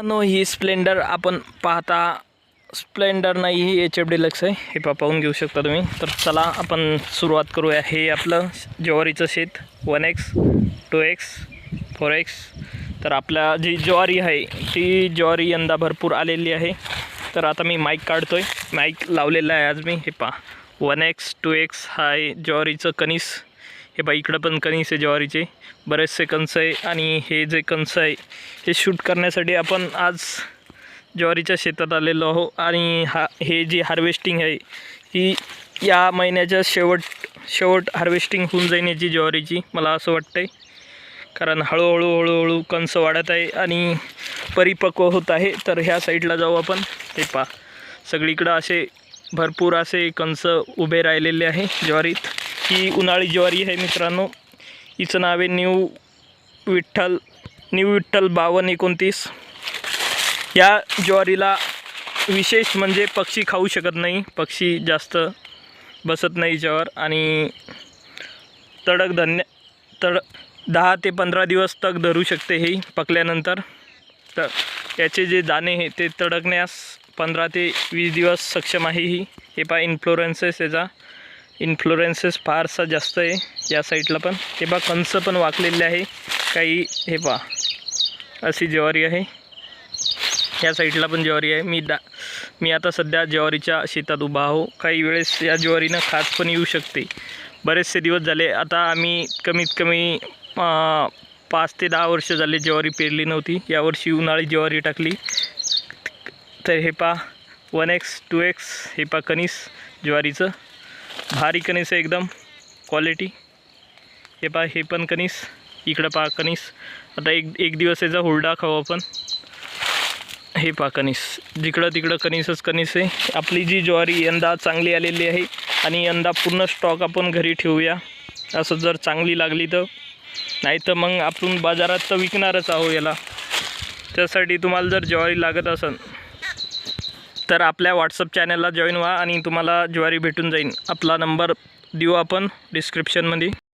मित्रांनो ही स्प्लेंडर आपण पाहता. स्प्लेंडर नाही ही एच एफ डिलक्स आहे. हे पा पाहून घेऊ शकता तुम्ही. तर चला आपण सुरुवात करूया. हे आपलं ज्वारीचं शेत. One X two X four X. तर आपल्या जी ज्वारी आहे ती ज्वारी यंदा भरपूर आलेली आहे. तर आता मी माईक काढतो आहे माईक लावलेला आहे आज मी. हे पा वन एक्स टू एक्स हा आहे ज्वारीचं कनिस हे बा इकडं पण कणीस आहे ज्वारीचे. बरेचसे कंस आहे आणि हे जे कंस आहे हे शूट करण्यासाठी आपण आज ज्वारीच्या शेतात आलेलो आहो. आणि हा हे जी हार्वेस्टिंग आहे ही या महिन्याच्या शेवट शेवट हार्वेस्टिंग होऊन जाईन याची ज्वारीची मला असं वाटतं आहे कारण हळूहळू हळूहळू कंस वाढत आहे आणि परिपक्व होत आहे. तर ह्या साईडला जाऊ आपण. हे पा सगळीकडं असे भरपूर असे कंस उभे राहिलेले आहे ज्वारीत. ही उन्हाळी ज्वारी आहे मित्रांनो. हिचं नाव आहे न्यू विठ्ठल न्यू विठ्ठल बावन्न एकोणतीस. या ज्वारीला विशेष म्हणजे पक्षी खाऊ शकत नाही. पक्षी जास्त बसत नाही याच्यावर आणि तडक धन्य तड दहा ते पंधरा दिवस तक धरू शकते ही पकल्यानंतर. तर याचे जे दाणे हे ते तडकण्यास पंधरा ते वीस दिवस सक्षम आहे ही. हे पहा इन्फ्लोरेन्सेस याचा. इन्फ्लोरेन्सेस फारसा जास्त आहे या साईडला पण. हे पहा कंस पण वाकलेले आहे. काही हे पहा. अशी ज्वारी आहे. या साईडला पण ज्वारी आहे. मी दा मी आता सध्या ज्वारीच्या शेतात उभा आहो. काही वेळेस या ज्वारीनं खास पण येऊ शकते. बरेचसे दिवस झाले. आता आम्ही कमीत कमी पाच ते दहा वर्ष झाले ज्वारी पेरली नव्हती. यावर्षी उन्हाळी ज्वारी टाकली. तर हे पा वन एक्स टू एक्स हे पा कनीस ज्वारीचं. भारी कणीस आहे एकदम. क्वालिटी हे पहा हे पण कणीस. इकडं पहा कणीस. आता एक एक दिवस याचा हुरडा खाऊ आपण. हे पहा कणीस. जिकडं तिकडं कणीसच कणीस आहे. आपली जी ज्वारी यंदा चांगली आलेली आहे. आणि यंदा पूर्ण स्टॉक आपण घरी ठेवूया. असं जर चांगली लागली तर. नाही तर मग आपण बाजारात तर विकणारच आहो याला. त्यासाठी तुम्हाला जर ज्वारी लागत असेल तर आपल्या व्हॉट्सअप चॅनलला जॉईन व्हा आणि तुम्हाला ज्वारी भेटून जाईन. आपला नंबर देऊ आपण डिस्क्रिप्शनमध्ये